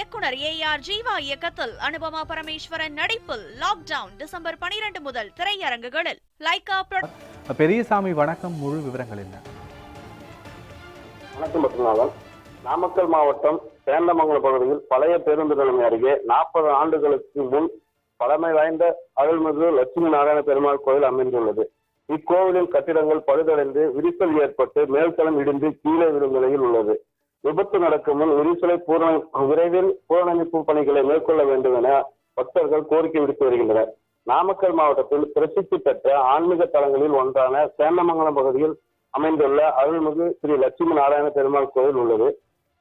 இயக்குனர் A R Jeeva இயக்கத்தில் அனுபமா பரமேஸ்வரன் நடிப்பில் லாக்டவுன் டிசம்பர் 12 முதல் திரையரங்குகளில். லைகா புரொ- பெரியசாமி வணக்கம் முழு விவரங்கள் என்ன? வணக்கம் பத்மநாபன். நாமக்கல் மாவட்டம் சேந்தமங்கலம் பகுதியில் பழைய பேருந்து நிலையம் அருகே நாற்பது ஆண்டுகளுக்கு முன் பழமை வாய்ந்த அருள்மிகு லட்சுமி நாராயண பெருமாள் கோயில் அமைந்துள்ளது. இக்கோவிலின் கட்டிடங்கள் பழுதடைந்து விரிசல் ஏற்பட்டு மேல்தளம் இடிந்து கீழே விழும் நிலையில் உள்ளது. விபத்து நடக்கும் முன் விரிசலை பூரண விரைவில் பூரணமைப்பு பணிகளை மேற்கொள்ள வேண்டும் என பக்தர்கள் கோரிக்கை விடுத்து வருகின்றனர். நாமக்கல் மாவட்டத்தில் பிரசித்தி பெற்ற ஆன்மீக தலங்களில் ஒன்றான சேந்தமங்கலம் பகுதியில் அமைந்துள்ள அருள்மிகு ஸ்ரீ லட்சுமி நாராயண பெருமாள் கோவில் உள்ளது.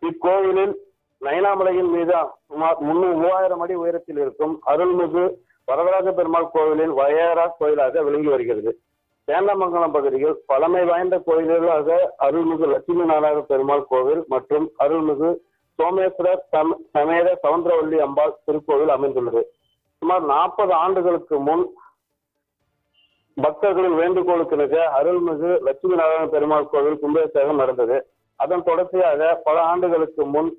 இக்கோவிலில் நயனாமலையின் மீது சுமார் முன்னூறு மூவாயிரம் அடி உயரத்தில் இருக்கும் அருள்மிகு வரதராஜ பெருமாள் கோவிலின் வயரா கோயிலாக விளங்கி வருகிறது. சேந்தமங்கலம் பகுதியில் பழமை வாய்ந்த கோயில்களாக அருள்மிகு லட்சுமி நாராயண பெருமாள் கோவில் மற்றும் அருள்மிகு சோமேஸ்வரர் சம சமேத சவுந்தரவல்லி அம்பாள் திருக்கோவில் அமைந்துள்ளது. சுமார் நாற்பது ஆண்டுகளுக்கு முன் பக்தர்களின் வேண்டுகோளுக்கு நிக அருள்மிகு லட்சுமி நாராயண பெருமாள் கோவில் கும்பாபிஷேகம் நடந்தது. அதன் தொடர்ச்சியாக பல ஆண்டுகளுக்கு முன்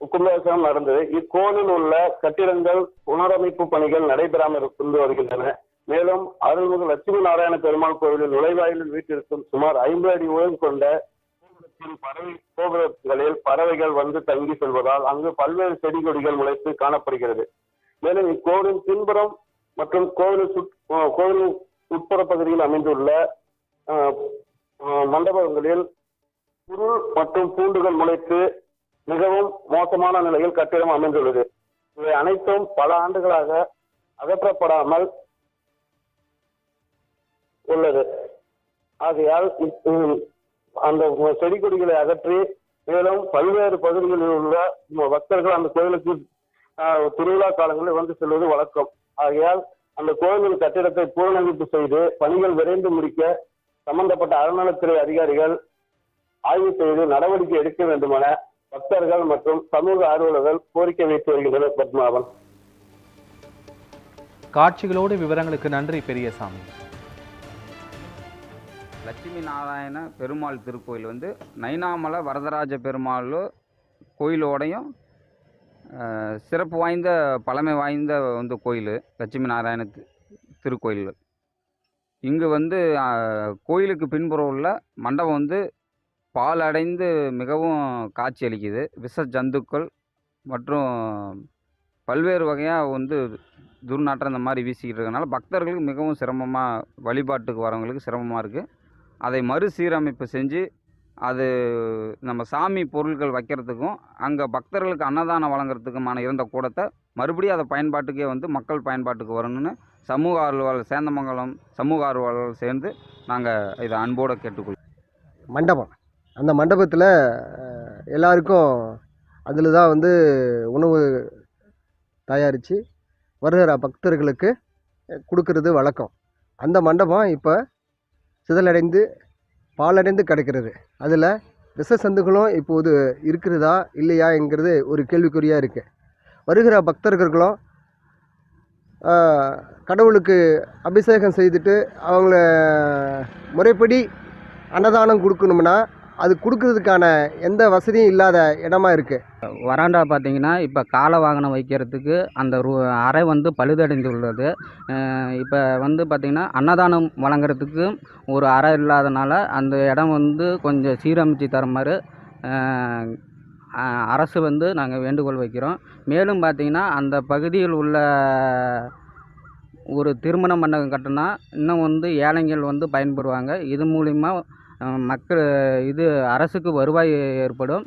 கும்பாபிஷேகம் நடந்தது. இக்கோவிலில் உள்ள கட்டிடங்கள் புனரமைப்பு பணிகள் நடைபெறாமல் இருந்து வருகின்றன. மேலும் அருள்மிகு லட்சுமி நாராயண பெருமாள் கோவிலில் நுழைவாயிலில் வீட்டிற்கும் சுமார் ஐம்பது அடி உயரம் கொண்ட பறவை கோபுரங்களில் பறவைகள் வந்து தங்கி செல்வதால் அங்கு பல்வேறு செடி கொடிகள் முளைத்து காணப்படுகிறது. மேலும் இக்கோவிலின் பின்புறம் மற்றும் கோவிலின் சுற் கோவிலின் உட்புற பகுதியில் அமைந்துள்ள மண்டபங்களில் புல் மற்றும் பூண்டுகள் முளைத்து மிகவும் மோசமான நிலையில் கட்டிடம் அமைந்துள்ளது. இவை அனைத்தும் பல ஆண்டுகளாக அகற்றப்படாமல் உள்ளது. ஆகையால் அந்த செடி கொடிகளை அகற்றி மேலும் பல்வேறு பகுதிகளில் உள்ள பக்தர்கள் அந்த கோயிலுக்கு திருவிழா காலங்களில் வந்து செல்வது வழக்கம். ஆகையால் அந்த கோயிலின் கட்டிடத்தை பூர்ணமைப்பு செய்து பணிகள் விரைந்து முடிக்க சம்பந்தப்பட்ட அறநலத்துறை அதிகாரிகள் ஆய்வு செய்து நடவடிக்கை எடுக்க வேண்டுமென பக்தர்கள் மற்றும் சமூக ஆர்வலர்கள் கோரிக்கை வைத்து வருகின்றனர் பத்மநாபன் காட்சிகளோடு விவரங்களுக்கு நன்றி பெரியசாமி. லட்சுமி நாராயண பெருமாள் திருக்கோயில் வந்து நைனாமலை வரதராஜ பெருமாள் கோயிலோடையும் சிறப்பு வாய்ந்த பழமை வாய்ந்த வந்து கோயில் லட்சுமி நாராயண திருக்கோயில். இங்கு வந்து கோயிலுக்கு பின்புறம் உள்ள மண்டபம் வந்து பால் அடைந்து மிகவும் காட்சி அளிக்குது. விஷ ஜந்துக்கள் மற்றும் பல்வேறு வகையாக வந்து துர்நாற்றம் இந்த மாதிரி வீசிக்கிட்டு இருக்கனால பக்தர்களுக்கு மிகவும் சிரமமாக வழிபாட்டுக்கு வரவங்களுக்கு சிரமமாக இருக்குது அதை மறுசீரமைப்பு செஞ்சு அது நம்ம சாமி பொருட்கள் வைக்கிறதுக்கும் அங்கே பக்தர்களுக்கு அன்னதானம் வழங்குறதுக்குமான இருந்த கூடத்தை மறுபடியும் அதை பயன்பாட்டுக்கே வந்து மக்கள் பயன்பாட்டுக்கு வரணும்னு சமூக ஆர்வலர் சேந்தமங்கலம் சமூக ஆர்வலர்கள் சேர்ந்து நாங்கள் இதை அன்போடு கேட்டுக்கொள் மண்டபம். அந்த மண்டபத்தில் எல்லாருக்கும் அதில் தான் வந்து உணவு தயாரித்து வருகிற பக்தர்களுக்கு கொடுக்கறது வழக்கம். அந்த மண்டபம் இப்போ சிதலடைந்து பாலடைந்து கிடக்கிறது. அதில் விஷ சந்துகளும் இப்போது இருக்கிறதா இல்லையாங்கிறது ஒரு கேள்விக்குறியாக இருக்குது வருகிற பக்தர்களும் கடவுளுக்கு அபிஷேகம் செய்துட்டு அவங்கள முறைப்படி அன்னதானம் கொடுக்கணும்னா அது கொடுக்கறதுக்கான எந்த வசதியும் இல்லாத இடமா இருக்குது வராண்டா பார்த்தீங்கன்னா இப்போ கால வாகனம் வைக்கிறதுக்கு அந்த ரூ அறை வந்து பழுதடைந்துள்ளது. இப்போ வந்து பார்த்திங்கன்னா அன்னதானம் வழங்குறதுக்கு ஒரு அறை இல்லாதனால அந்த இடம் வந்து கொஞ்சம் சீரமைச்சு தருமாறு அரசு வந்து நாங்கள் வேண்டுகோள் வைக்கிறோம். மேலும் பார்த்திங்கன்னா அந்த பகுதியில் உள்ள ஒரு திருமண மண்டபம் கட்டினா இன்னும் வந்து ஏழைங்கள் வந்து பயன்படுவாங்க இது மூலிமா மக்கள் இது அரசுக்கு வருவாய் ஏற்படும்.